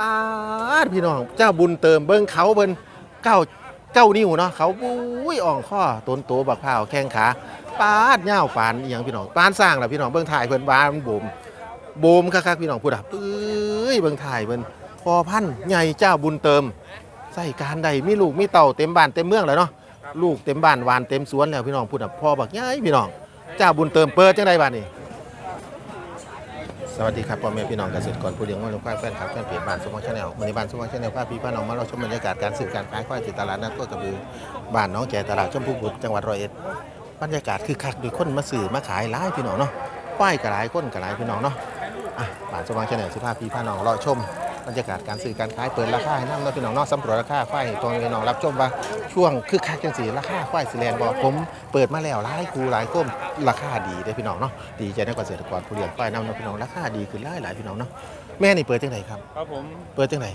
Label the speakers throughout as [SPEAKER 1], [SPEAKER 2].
[SPEAKER 1] ปาดพี่น้องเจ้าบุญเติมเบิ้งเขาเบิ้นเก้าเก้านิ้วเนาะเขาบุ้ยอ่องข้อต้นโตบักพร้าแข้งขาปาดเง่าวปานอหย่างพี่น้องปานสร้างแหละพี่น้องเบิ้งถ่ายเพิ่นบานบูมบูมคักๆพี่น้องพูดอะเอ้ยเบิ้งถ่ายเพิ่นพอพันธุ์ใหญ่เจ้าบุญเติมใส่การใดมีลูกมีเต่าเต็มบ้านเต็มเมืองแล้วเนาะลูกเต็มบ้านหวานเต็มสวนแล้วพี่น้องพูดอะพอบักใหญ่พี่น้องเจ้าบุญเติมเปิดจังไดบ้านนี่ สวัสดีครับพ่อแม่พี่น้องเกษตรกรผู้เลี้ยงวัวเลี้ยงควายแฟนคลับแฟนเพจบ้านสมองชาแนลวันนี้บ้านสมองชาแนลภาพี่พี่น้องมาเราชมบรรยากาศการซื้อการขายควายที่ตลาดนัดโคกระบือบ้านน้องแก่ตลาดชมพูบุตรจังหวัดร้อยเอ็ดบรรยากาศคือคักด้วยคนมาซื้อมาขายหลายพี่น้องเนาะควายกระไรคนกระไรพี่น้องเนาะอะบ้านสมองชาแนลสิพาพี่พี่น้องรอชม บรรยากาศการซื้อการขายเปิดราคาให้น้ำเนาะพี่น้องเนาะสำรวจราคาควายตรงพี่น้องรับชมว่าช่วงคือคักจังสีราคาควายสิแลนบอกผมเปิดมาแล้วหลายคูหลายก้มราคาดีเด้อพี่น้องเนาะดีใจในเกษตรกรผู้เลี้ยงควายน้ำเนาะพี่น้องราคาดีขึ้นหลายหลายพี่น้องเนาะแม่นี่เปิดจังไหนครับ
[SPEAKER 2] ครับผม
[SPEAKER 1] เปิดจังไหน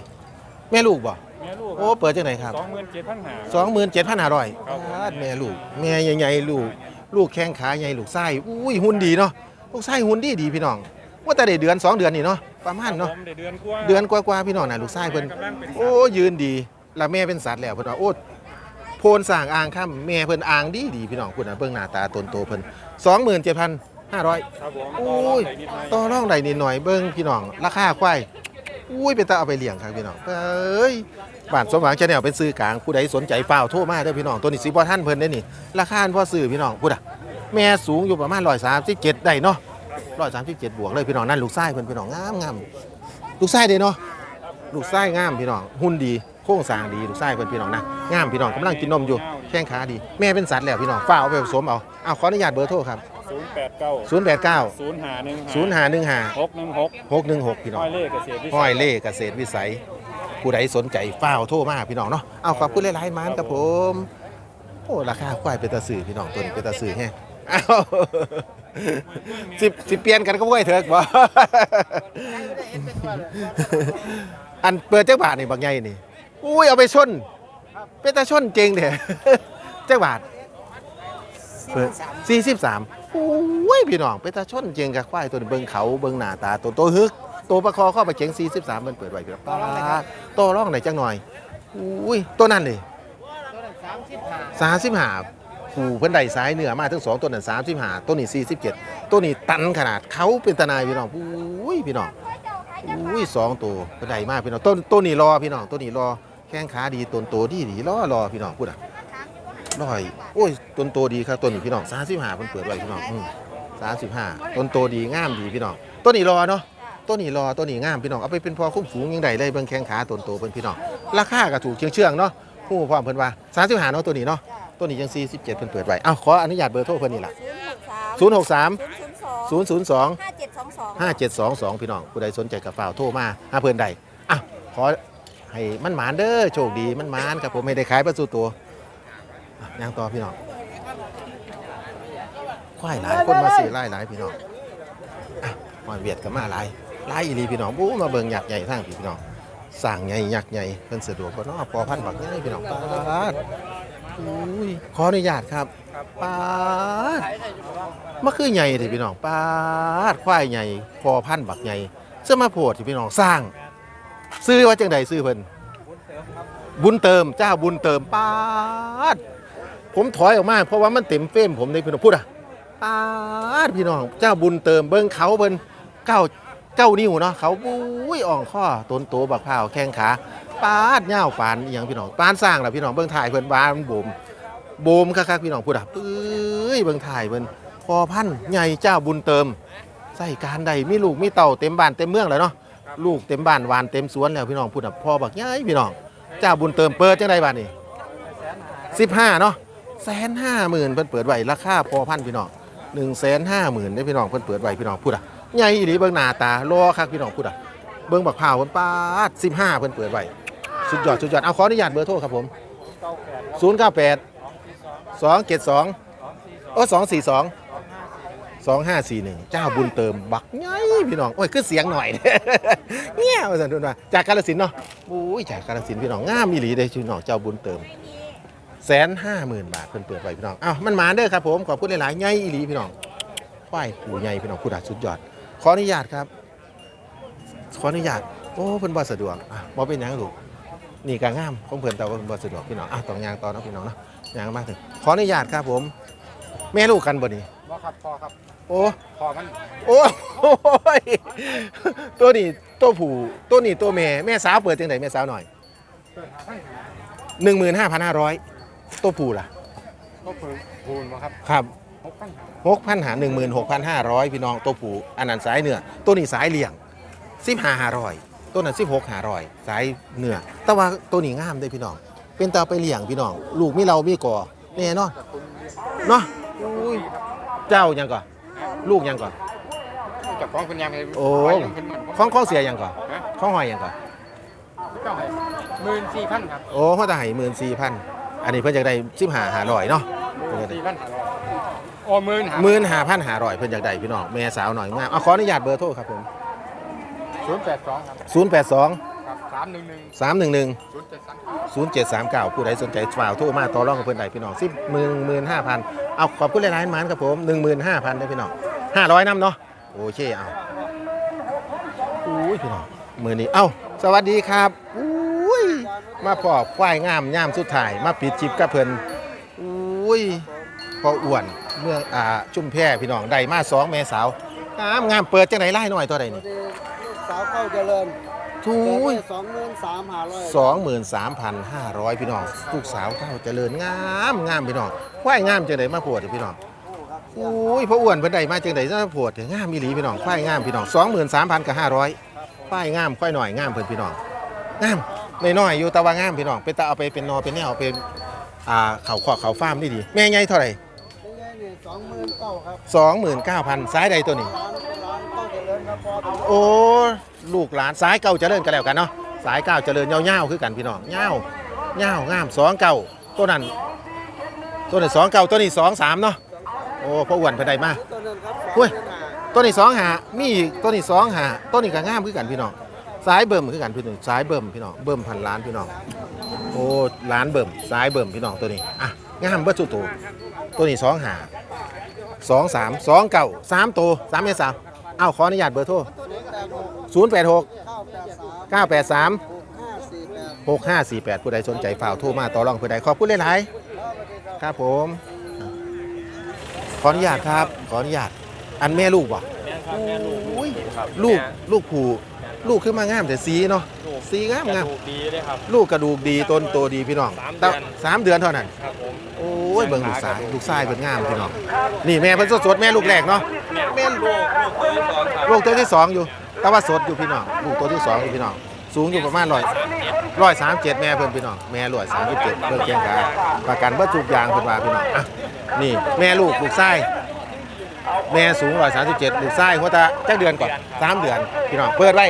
[SPEAKER 1] แม่ลูกบ่
[SPEAKER 2] แม่ลูก
[SPEAKER 1] โอ้เปิดจังไหนครับ
[SPEAKER 2] สองหมื่นเจ็ดพันหา
[SPEAKER 1] สองหมื่นเจ็ดพันห้าร้อย
[SPEAKER 2] ครับผม
[SPEAKER 1] แม่ลูกแม่ใหญ่ๆลูก ลูกแข้งขาใหญ่ลูกไส้อุ้ยหุ่นดีเนาะลูกไส้หุ่นดีดีพี่น้องว่าแต่ได้เดือนสองเดือนนี่เนาะ ประมาณเนาะ
[SPEAKER 2] ผมได้เดือนกว่า
[SPEAKER 1] เดือนกว่าๆพี่น้องน่ะลูกไส้เพิ่น
[SPEAKER 2] กำลังเป็น
[SPEAKER 1] โอ้ยืนดีแล้วแม่เป็นสัตว์แล้วเพิ่นว่าโอ้โพนสร้างอ่างค่ำแม่เพิ่นอ่างดีดีพี่น้องพุ่นน่ะเบิ่งหน้าตาตนโตเพิ่นสองหมื่นเจ็ดพันห้าร้อย
[SPEAKER 2] ครับผม
[SPEAKER 1] โอ้ย
[SPEAKER 2] ต่อรองได้นิดหน่อย
[SPEAKER 1] ต่อรองใดนิดหน่อยเบิ่งพี่น้องราคาควายอุ้ยเป็นตาเอาไปเลี้ยงครับพี่น้องเอ้ยบ้านสมหวังชาแนลเป็นซื้อกลางผู้ใดสนใจเปล่าวโทรมาเด้อพี่น้องตัวนี้สิบ่ท่านเพิ่นได้นี่ราคาพ่อซื้อพี่น้องพูดอะแม่สูงอยู่ประมาณ137ได้เนาะ 137บวกเลยพี่น้องนั่นลูกไส้เพิ่นพี่น้องงามงามลูกไส้เด้เนาะลูกไส้งามพี่น้องหุ่นดีโครงสร้างดีลูกไส้เพิ่นพี่น้องนะงามพี่น้องกำลังกินนมอยู่แข้งขาดี แม่เป็นสัตว์แล้วพี่น้องฝ้ากเอาไปผสมเอาเอาขออนุญาตเบอร์โทรครับ
[SPEAKER 2] ศูนย์แปดเก้า
[SPEAKER 1] 089
[SPEAKER 2] ศูนย์หาหนึ่ง
[SPEAKER 1] 0515
[SPEAKER 2] หกหนึ่งหก
[SPEAKER 1] หกหนึ่งหกพี่น้อ
[SPEAKER 2] ห้
[SPEAKER 1] ง
[SPEAKER 2] อยเล่เกษตรวิสั
[SPEAKER 1] ห้อยเล่เกษตรวิสัยผู้ใดสนใจฝ้าวโทรมาพี่น้องเนาะเอาขอบคุณหลายๆมานครับผมโอ้ราคาควายเป็นตาสื่อพี่น้องตัวนี้เป็นตาสื่อแฮะเอาสิสิเปลี่ยนกันก็บ่ให้เถิกบ่ อันเปิดจักบาทนี่บางใหญ่นี่ อุ้ยเอาไปชน เป็นตาชนเก่งเด้จักบาทเปิด43อุ้ยพี่น้องเป็นตาชนเก่งกับควายตัวนี้เบิ่งเขาเบิ่งหน้าตาตัวโตฮึกตัวประคอเข้าไปเก่ง43มันเปิดไว้พี่น้องโตร้องไหนจักหน่อย อุ้ยตัวนั้นนี่35 ผู้เพิ่อนได้สายเหนือมาทั้งสองตัวนั้น35ตัวนี้47ตัวนี้ตันขนาดเขาเป็นตนายพี่น้องอุ้ยพี่น้องอุ้ยสองตัวก็ได้มากพี่น้องต้นต้นนี้รอพี่น้องต้นนี้รอแข้งขาดีต้นโตดีดีรอรอพี่น้องพูดอะร้อยโอ้ยต้นโตดีครับต้นนี้พี่น้องสามสิบห้าเพิ่นเปิดไว้พี่น้องสามสิบห้าต้นโตดีงามดีพี่น้องต้นนี้รอเนาะต้นนี้รอต้นนี้งามพี่น้องเอาไปเป็นพอคุ้มฝูงยังไดเลยเบิ่งแข้งขาต้นโตเพิ่นพี่น้องราคาก็ถูกเชื่องเชื่องเนาะผู้พร้อเพิ่นว่าสามสิบห้าเนาะตัวนี้เนาะ ตัวนี้ยังสี่สิบเจ็ดเพิ่นเปิดไว้เอ้าขออนุญาตเบอร์โทรเพิ่นนี่ล่ะ
[SPEAKER 3] ศูนย์หกสาม
[SPEAKER 1] ศูนย์หกสาม
[SPEAKER 3] ศูนย์ศูนย์สอง
[SPEAKER 1] ศูนย์ศูนย์สอง
[SPEAKER 3] ห้าเจ็ดสองสอง
[SPEAKER 1] ห้าเจ็ดสองสองพี่น้องผู้ใดสนใจกับฝ่าวโทรมาหาเพื่อนใดอะขอให้มันหมานเด้อโชคดีมันหมานครับผมไม่ได้ขายประตูตัวอะย่างต่อพี่น้องควายหลายคนมาซื้อไล่หลายพี่น้องอะหอยเวียดกับมาหลายหลายอีหลีพี่น้องบู๊มาเบิ่งหยักใหญ่ทั้งพี่น้องสั่งใหญ่หยักใหญ่เพิ่นสะดวกกว่าเนาะพอพันบักใหญ่พี่น้องปาด อุ้ยขออนุญาตครับปาดมันคือใหญ่ที่พี่น้องปาดควายใหญ่พอพันธุ์บักใหญ่เสื้อมาโพดที่พี่น้องสร้าง ซื้อว่าจังใดซื้อเพิ่นบุญเติมเจ้าบุญเติมปาดผมถอยออกมา เพราะว่ามันเต็มเฟรมผมในพี่น้องพูดอะปาดพี่น้อง เจ้าบุญเติมเบิ้งเขาเพิ่นเก้าเก้านิ้วเนาะเขาบุ้ยอ่องข้อต้นโตบักพร้าวแข้งขา ปาดเงาปานอหย่างพี่น้องปานสร้างแหละพี่น้องเบิ้องถ่ายเพิ่นบานบูมบูมคักๆพี่น้องพูดอะเอ้ยเบิ้องถ่ายเพิ่นพอพันธุ์ใหญ่เจ้าบุญเติมใส่การใดมีลูกมีเต่าเต็มบ้านเต็มเมืองเลยเนาะลูกเต็มบ้านหวานเต็มสวนแล้วพี่น้องพูดอะพอบักใหญ่พี่น้องเจ้าบุญเติมเปิดจังไดบ้านนี่สิบห้าเนาะแสนห้าหมื่นเพิ่นเปิดไว้ราคาพอพันธุ์พี่น้องหนึ่งแสนห้าหมื่นได้พี่น้องเพิ่นเปิดไว้พี่น้องพูดอะใหญ่อีหลีเบิ่งหน้าตารอคักพี่น้องพูดอะเบิ่งบักพร้าวเพิ่นปาดสิบห้าเพิ่นเปิดไว้ สุดยอดสุดยอดเอาขออนุญาตเบอร์โทรครับผมศูนย์เก้าแปดสองเจ็ดสองโอ้สองสี่สองสองห้าสี่หนึ่งเจ้าบุญเติมบักไงพี่น้อง โอ้ยคือเสียงหน่อย เนี่ยมาสันทุนว่าจากกาลสินธุ์เนาะโอ้ยจากกาลสินธุ์พี่น้องงามอีหลีเลยพี่น้องเจ้าบุญเติมแสนห้าหมื่นบาทเพิ่นเปิดไว้พี่น้องอ้าวมันมาเด้อครับผมขอบคุณหลายๆไงอีหลีพี่น้องควายผูใหญ่พี่น้องผู้ดัดสุดยอด ขออนุญาตครับ ขออนุญาตโอ้เพิ่นบ่สะดวกอะบ่เป็นหยังลูก นี่ก็งามของเพิ่นแต่ว่าเพิ่นบ่สะดวกพี่น้องอะต้องย่างต่อเนาะพี่น้องเนาะย่างมาถึงขออนุญาตครับผม แม่ลูกกันบ่นี่
[SPEAKER 2] บ่ครับพอครับ
[SPEAKER 1] โอ้
[SPEAKER 2] พอมัน
[SPEAKER 1] โอ้ยตัวนี้ตัวผู้ตัวนี้ตัวแม่แม่สาวเปิดจังไดแม่สาวหน่อย
[SPEAKER 2] เปิดหาพันหา
[SPEAKER 1] 15,500 ตัวผู้ล่ะ
[SPEAKER 2] ก็เปิดคูณบ่ครับ
[SPEAKER 1] ครับ
[SPEAKER 2] หกพันหา
[SPEAKER 1] 6,000หา16,500 พี่น้องตัวผู้อันนั้นสายเนื้อตัวนี้สายเลี้ยง15,500 ตัวนั้น16,500สายเนื้อแต่ว่าตัวนี้งามเด้พี่น้อง เป็นตาไปเลี้ยงพี่น้อง ลูกมีเรามีก่อแน่นอนเนาะอุ้ยเจ้ายังก่อนลูกยังก่อน
[SPEAKER 2] เจับของคุณยังไง
[SPEAKER 1] โอ้
[SPEAKER 2] ไว้ยังเป็นหมื่น
[SPEAKER 1] ข้องข้องเสียยังก่อน
[SPEAKER 2] ฮะ
[SPEAKER 1] ข้องหอยยังก่อน
[SPEAKER 2] เจ้าให้หมื่นสี่พันครับ
[SPEAKER 1] โอ้เขาจะให้หมื่นสี่พันอันนี้เพื่อนอยากได้สิบหาหาร้อยเนาะ
[SPEAKER 2] หมื่นสี่พันโอ้หมื่นหา
[SPEAKER 1] หมื่นหาพันหาร้อยเพื่อนอยากได้พี่น้องแม่สาวหน่อยงามเอาขออนุญาตเบอร์โทรครับผม
[SPEAKER 2] ศูนย์แปดสองครับ
[SPEAKER 1] ศูนย์แปดสอง
[SPEAKER 2] ครับสามหนึ่งหนึ่ง
[SPEAKER 1] สามหนึ่งหนึ่ง
[SPEAKER 2] ศูนย์เจ็ดสาม
[SPEAKER 1] ศูนย์เจ็ดสามเก้าผู้ใดสนใจฝ่ากโทรมาต่อรองกับเพื่อนใดพี่น้องสิบหมื่นหมื่นห้าพันเอาขอบคุณหลายๆมันครับผมหนึ่งหมื่นห้าพันได้พี่น้องห้าร้อยน้ำเนาะโอเคเอาอุ้ยพี่น้องมือนี้เอ้าสวัสดีครับอุ้ยมาพอควายงามย่ามสุดท้ายมาปิดจิบกับเพิ่นอุ้ยพออ้วนเมื่องอ่าจุ่มแพร่พี่น้องได้มาสองแม่สาวงามงามเปิดจังไหนไล่หน่อยตัวใดนี่
[SPEAKER 3] ลูก สาวเข้าเจริญ
[SPEAKER 1] ทุย
[SPEAKER 3] สองหมื่นสามหาร้อย
[SPEAKER 1] สองหมื่นสามพันห้าร้อยพี่น้องลูกสาวเข้าเจริญงามงามพี่น้องควายงามจังไหนมาปวดพี่น้องอุ้ยพออ้วนเพิ่นได้มาจังไหนมาปวดงามมีหลีพี่น้องควายงามพี่น้องสองหมื่นสามพันกับห้าร้อยควายงามควายหน่อยงามเพิ่นพี่น้องงามน้อยๆอยู่แต่ว่างามพี่น้องเป็นตาเอาไปเป็นนอเป็นแนวเอาเป็นอ่าเขาขอกเขาฟาร์มนี่ดีแม่ใหญ่เท่าไหร่
[SPEAKER 3] เป็นไงเนี่ยสองหมื่นเก้าครับ
[SPEAKER 1] สองหมื่นเก้าพันซ้ายใดตัวนี้ โอ้ลูกหลานสายเก่าเจริญกันแล้วกันเนาะสายเก่าเจริญเงาวๆคือกันพี่น้องเงาเงางามสองเก่าตัวนั้นตัวนี้สองเก่าตัวนี้สองสามเนาะโอ้พ่ออ้วนเพิ่นได้มา
[SPEAKER 3] ตัวนั้นครับ
[SPEAKER 1] อุ้ยตัวนี้สองหามีตัวนี้สองหาตัวนี้ก็งามคือกันพี่น้องสายเบิ่มคือกันพี่น้องสายเบิ่มพี่น้องเบิ่มพันล้านพี่น้องโอ้ล้านเบิ่มสายเบิ่มพี่น้องตัวนี้อะงามเบิดสุดตัวตัวนี้สองหาสองสามสองเก่าสามตัวสามเมตรสาม อาขออนุญาตเบอร์โทร
[SPEAKER 3] ตัวนี้แปดหก
[SPEAKER 1] ศูนย์แปดหก
[SPEAKER 3] เก้าแปดสาม
[SPEAKER 1] เก้าแปดสาม
[SPEAKER 3] หกห้าสี่แปด
[SPEAKER 1] 6548 ผู้ใดสนใจฝ่ากโทรมาต่อรองผู้ใดขอบคุณหลายๆครับผม ขออนุญาตครับ ขออนุญาตอันแม่ลูกบ่อุ้ยลูกลูกผู้ ลูกขึ้นมางามแต่สีเนาะสีงามงาม
[SPEAKER 4] ถูกดีเลยครับ
[SPEAKER 1] ลูกกระดูกดีต้นโตดีพี่น้อง
[SPEAKER 4] สาม
[SPEAKER 1] แต่
[SPEAKER 4] เดือน
[SPEAKER 1] สามเดือนเท่านั้น
[SPEAKER 4] ครับผม
[SPEAKER 1] โอ้ยเบิ่งลูกสายลูกชายเพิ่นงามพี่น้องนี่แม่เพิ่นสดๆแม่ลูกแรกเนาะ
[SPEAKER 4] แม่ลูกลูกตัวที่สองครับ
[SPEAKER 1] ลูกตัวที่สองอยู่ แต่ว่าสดอยู่พี่น้องลูกตัวที่สองอยู่พี่น้องสูงอยู่ประมาณร้อยร้อยสามเจ็ดแม่เพิ่นพี่น้องแม่ร้อยสามสิบเจ็ดเพิ่นเคียงขาประกันเบิดทุกอย่างเพิ่นว่าพี่น้องอะนี่แม่ลูกลูกไส้แม่สูงร้อยสามสิบเจ็ดลูกไส้หัวตาจักเดือนก่อนสามเดือนพี่น้องเปิดไว้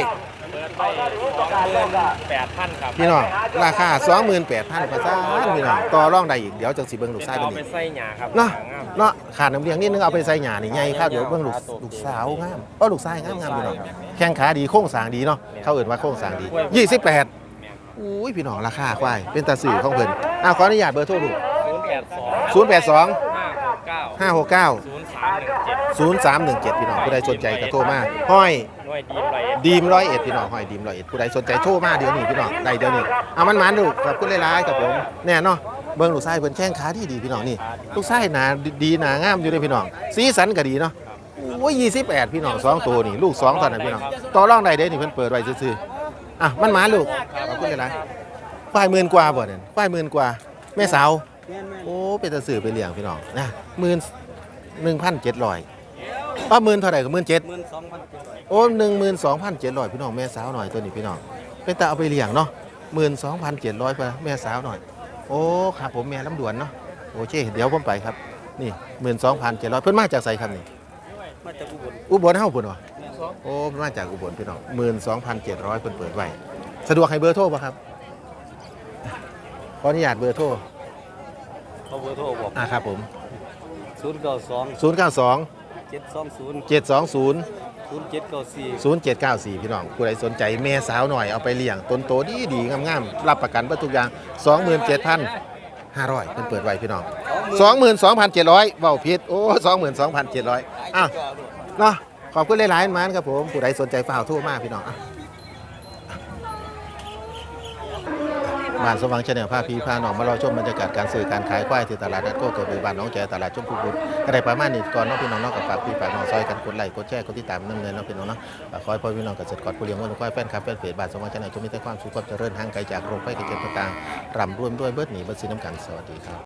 [SPEAKER 4] แปดพันครับ
[SPEAKER 1] พี่น้องราคาสองหมื่นแปดพันกว่าซ่านพี่น้องต่อรองได้อีกเดี๋ยวจังสิเบิ่งลูกไส้
[SPEAKER 4] เอา
[SPEAKER 1] เป็น
[SPEAKER 4] ไป
[SPEAKER 1] อีก
[SPEAKER 4] ใส่หยาครับ
[SPEAKER 1] เนาะ
[SPEAKER 4] งาม
[SPEAKER 1] เนาะขาดน้ำเลี้ยงนิดนึงเอาไปใส่หยานี่ใหญ่ครับเดี๋ยวเบิ่งลูกลูกสาวงามเออลูกไส้งามงามพี่น้องแข้งขาดีโค้งสร้างดีเนาะเขาเอื่นว่าโค้งสร้างดียี่สิบแปดอุ้ยพี่น้องราคาควายเป็นตาสื่อของเพิ่นอ่าขออนุญาตเบอร์โทรลูก
[SPEAKER 4] ศูนย์แปดสอง
[SPEAKER 1] 082
[SPEAKER 4] ห้าหกเก้า
[SPEAKER 1] 569
[SPEAKER 4] ศูนย์สามหนึ่งเจ็ด
[SPEAKER 1] 0317 พี่น้องผู้ใดสนใจก็โทรมาห้อย
[SPEAKER 4] หน่วยดีไร
[SPEAKER 1] ดีมร้อยเอ็ดพี่น้องห้อยดีมร้อยเอ็ดผู้ใดสนใจโทรมาเดี๋ยวนี้พี่น้องได้เดี๋ยวนี้เอามันมันๆลูกขอบคุณหลายๆกับผมแน่เนาะเบิ่งลูกชายเพิ่นแข้งขาดีดีๆพี่น้องนี่ลูกชายหนาดีหนางามอยู่เลยพี่น้อง สีสันก็ดีเนาะโอ้ย28พี่น้องสองตัวนี่ลูกสองตอนนั้นพี่น้องต่อรองได้เด้นี่เพิ่นเปิดไว้ซื่อๆอะมันมาลูกขอบคุณหลายๆควายหมื่นกว่าบ่เนี่ยควายหมื่นกว่าแม่สาว
[SPEAKER 3] แม่นแม่น
[SPEAKER 1] โอ้เป็นตะสื่อไปเลี้ยงพี่น้องนะหมื่นหนึ่งพันเจ็ดร้อย ป้าหมื่นเท่าไหร่กับหมื่นเจ็ด
[SPEAKER 3] หมื่นสองพันเจ็ดร้อย
[SPEAKER 1] โอ้หนึ่งหมื่นสองพันเจ็ดร้อยพี่น้องแม่สาวหน่อยตัวนี้พี่น้องเป็นตาเอาไปเลี้ยงเนาะหมื่นสองพันเจ็ดร้อยไปแม่สาวหน่อย โอ้ครับผมแม่ลำดวนเนาะโอเคเดี๋ยวผมไปครับ นี่หมื่นสองพันเจ็ดร้อยเพิ่นมาจากไสครับนี่
[SPEAKER 3] มาจากอุบล
[SPEAKER 1] อุบลเฮาเพิ่นวะโอ้เพิ่นมาจากอุบลพี่น้องหมื่นสองพันเจ็ดร้อยเพิ่นเปิดไว้สะดวกให้เบอร์โทรป่ะครับขออนุญาตเบอร์โทร
[SPEAKER 3] เขาเบอร์โทรบอก
[SPEAKER 1] อ่าครับผม
[SPEAKER 3] ศูนย์เก้าสอง
[SPEAKER 1] ศูนย์เก้าสอง
[SPEAKER 3] เจ็ดสองศูนย์
[SPEAKER 1] เจ็ดสองศูนย์
[SPEAKER 3] ศูนย์เจ็ดเก้าสี่
[SPEAKER 1] 0794พี่น้องผู้ใดสนใจแม่สาวหน่อยเอาไปเลี้ยงต้นโตดีดีๆงามๆรับประกันเบิดทุกอย่าง27,500เพิ่นเปิดไว้พี่น้อง22,700เว้าผิดโอ้22,700อ้าว เนาะขอบคุณหลายๆมันครับผม ผู้ใดสนใจฝ่ากโทรมาพี่น้องอะ บ้านสว่างชาแนลพาพีพาหนองมาเราชมบรรยากาศการซื้อการขายควายที่ตลาดนัดโคเกิดไปบ้านน้องแจตลาดชมพูบุตรก็ได้ประมาณนี้ก่อนน้องพี่น้องนองกับฝากพี่ฝากน้องซอยกันกดไลค์กดแชร์กดติดตามน้ำเงินน้องพี่น้องเนาะคอยพ่อพี่น้องเกษตรกรผู้เลี้ยงวัวควายแฟนคลับแฟนเพจบ้านสว่างชาแนลจงมีแต่ความสุขความเจริญห่างไกลจากโรคภัยไข้เจ็บต่างๆร่ำรวยด้วยเบิดหนีเบิดซีน้ำกันสวัสดีครับ